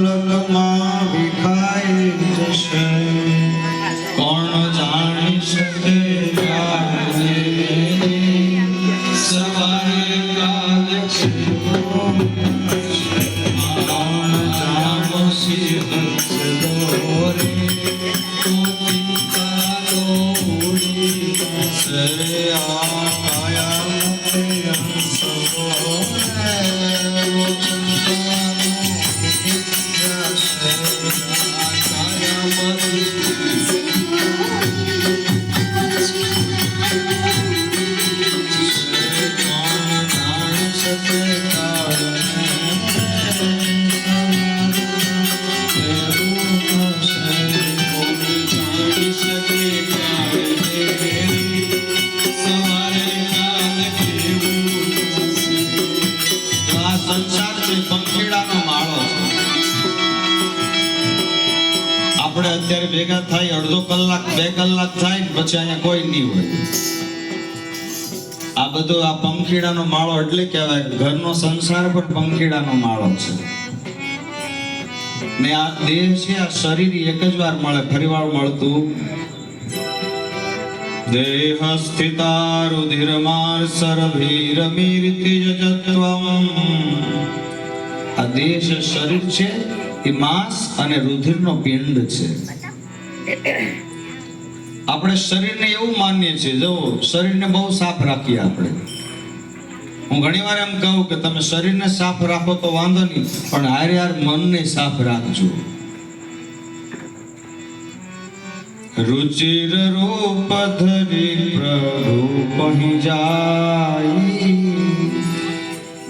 પલકમાં વિખાઈ જશે. કોણ જાણી શકે સવારે કાલ કોણ જાણો સિંહસ્સ દોરે તો જશે. આ આ કાયા અત્યારે ભેગા થાય, અડધો કલાક, બે કલાક થાય પછી અહીંયા કોઈ નહીં હોય. આ બધો આ પંખીડાનો માળો એટલે કહેવાય, ઘરનો સંસાર પણ પંખીડાનો માળો છે. ને આ દેહ છે, આ શરીર એક જ વાર મળે ફરીવાર મળતું. દેહ સ્થિતા રુધિરમાર સરભીરમીર્તિ જત્વમ. આ દેહ શરીર છે, એ માંસ અને રુધિરનો પિંડ છે. આપણે શરીરને એવું માનીએ છીએ, જો શરીરને બહુ સાફ રાખીએ આપણે. હું ઘણી વાર એમ કહું કે તમે શરીરને સાફ રાખો તો વાંધો નહીં, પણ હારે હાર મનને સાફ રાખજો. રુચિર રૂપ ધરી પ્રભુ પહી જાય,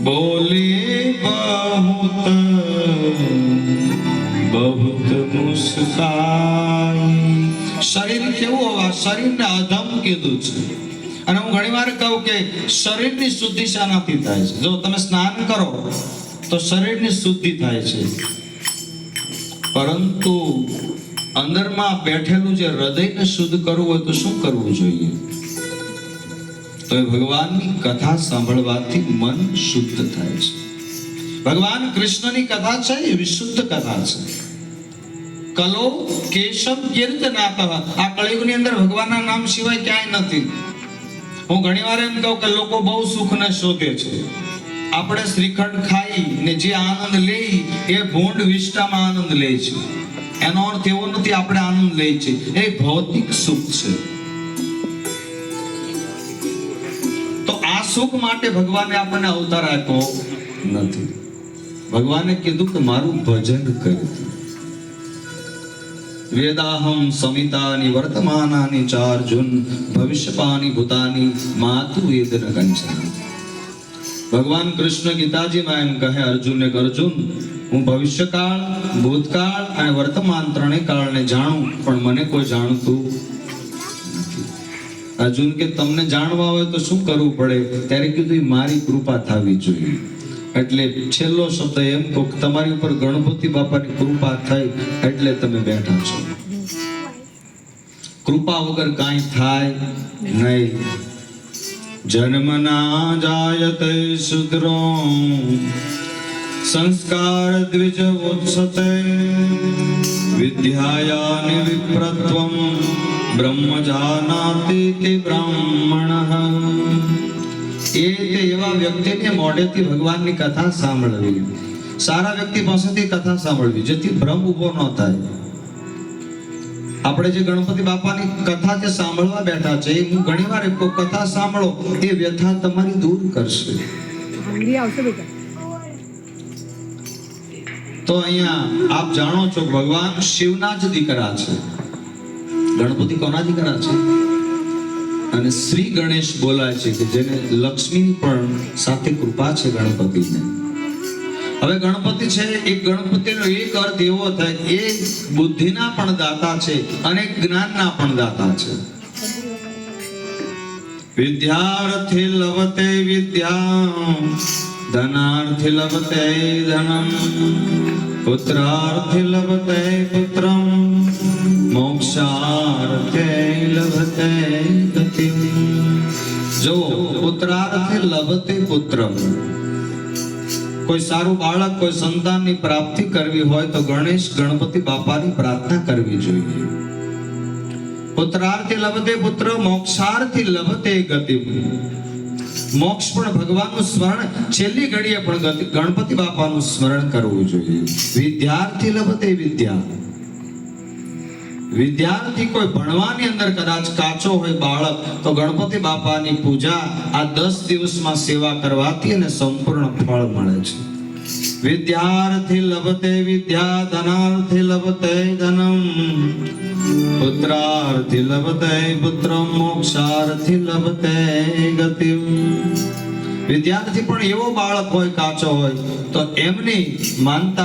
બોલી બહુત મુસ્કાઈ શરીર કેવું હોવા, શરીરને અધમ કીધું છે. અને હું ઘણી વાર કહું કે શરીરની શુદ્ધિ શાનાથી થાય છે. જો તમે સ્નાન કરો, તો શરીરની શુદ્ધિ થાય છે. પરંતુ અંદરમાં બેઠેલું જે હૃદયને શુદ્ધ કરવું હોય તો શું કરવું જોઈએ? તો એ ભગવાનની કથા સાંભળવાથી મન શુદ્ધ થાય છે. ભગવાન કૃષ્ણની કથા છે, એ વિશુદ્ધ કથા છે. કલો કેશવ કીર્તનાથ આ કળિયુગની અંદર ભગવાનના નામ સિવાય ક્યાંય નથી. હું ઘણીવાર એમ કહું કે લોકો બહુ સુખને શોધે છે. આપણે શ્રીખંડ ખાઈ ને જે આનંદ લઈ એ ભૂંડ વિષ્ટામાં આનંદ લે છે. એનો અર્થ એવો નથી આપણે આનંદ લઈએ છીએ. એ ભૌતિક સુખ છે. તો આ સુખ માટે ભગવાને આપણને અવતાર આપ્યો નથી. ભગવાને કીધું કે મારું ભજન કરતું વેદાહમ સમિતાની વર્તમાનાની ચાર્જુન ભવિષ્યપાની ભૂતાની માતુ વેદન કંચન ભગવાન કૃષ્ણ ગીતાજીમાં એમ કહે અર્જુનને અર્જુન હું ભવિષ્યકાળ ભૂતકાળ અને વર્તમાન ત્રણેય કાળને જાણું પણ મને કોઈ જાણતું અર્જુન કે, તમને જાણવા હોય તો શું કરવું પડે? ત્યારે કીધું "ઈ મારી કૃપા થવી જોઈએ. એટલે છેલ્લો શબ્દ એમ કહો તમારી ઉપર ગણપતિ બાપાની કૃપા થઈ એટલે તમે બેઠા છો. કૃપા વગર કાંઈ થાય નહીં. જન્મના જાયતે શુદ્રો સંસ્કાર દ્વિજ ઉત્સતે. વિદ્યાયાનિ વિપ્રત્વમ બ્રહ્મ જાનાતિ બ્રાહ્મણઃ. એ તે એવા વ્યક્તિને મોઢેથી ભગવાનની કથા સાંભળવી. સારા વ્યક્તિ પાસેથી કથા સાંભળવી જેથી ભ્રમ ઊભો ન થાય. આપણે જે ગણપતિ બાપાની કથા જે સાંભળવા બેઠા છે એ હું ઘણી વાર કહું, કથા સાંભળો એ વ્યથા તમારી દૂર કરશે. તો અહીંયા આપ જાણો છો ભગવાન શિવના જ દીકરા છે. ગણપતિ કોના દીકરા છે? અને શ્રી ગણેશ બોલાય છે કે જેને લક્ષ્મી પણ સાથે કૃપા છે ગણપતિને. હવે ગણપતિ છે એ ગણપતિનો એક અર્થ એવો થાય, એ બુદ્ધિના પણ દાતા છે અને જ્ઞાનના પણ દાતા છે. વિદ્યાર્થી લવતે વિદ્યા, ધનાર્થી લવતે ધનમ, પુત્રાર્થી લવતે પુત્રમ. મોક્ષાર્થે લભતે ગતિમ જો પુત્રાર્થે લભતે પુત્રમ. કોઈ સારું બાળક, કોઈ સંતાનની પ્રાપ્તિ કરવી હોય તો ગણેશ, ગણપતિ બાપાની પ્રાર્થના કરવી જોઈએ. પુત્રાર્થે લભતે પુત્ર, મોક્ષાર્થી લભતે ગતિ. મોક્ષ પણ ભગવાનનું સ્મરણ, છેલ્લી ઘડીએ પણ ગણપતિ બાપાનું સ્મરણ કરવું જોઈએ. વિદ્યાર્થી લભતે વિદ્યા. વિદ્યાર્થી કોઈ ભણવાની અંદર કદાચ કાચો હોય બાળક, તો ગણપતિ બાપાની પૂજા આ દસ દિવસમાં સેવા કરવાથી એને સંપૂર્ણ ફળ મળે છે. વિદ્યાર્થી લભતે વિદ્યા ધનાર્થી લભતે ધનમ. પુત્રાર્થી લભતે પુત્ર મોક્ષાર્થી લભતે ગતિ વિદ્યાર્થી પણ એવો બાળક હોય કાચો હોય, તો એમની માનતા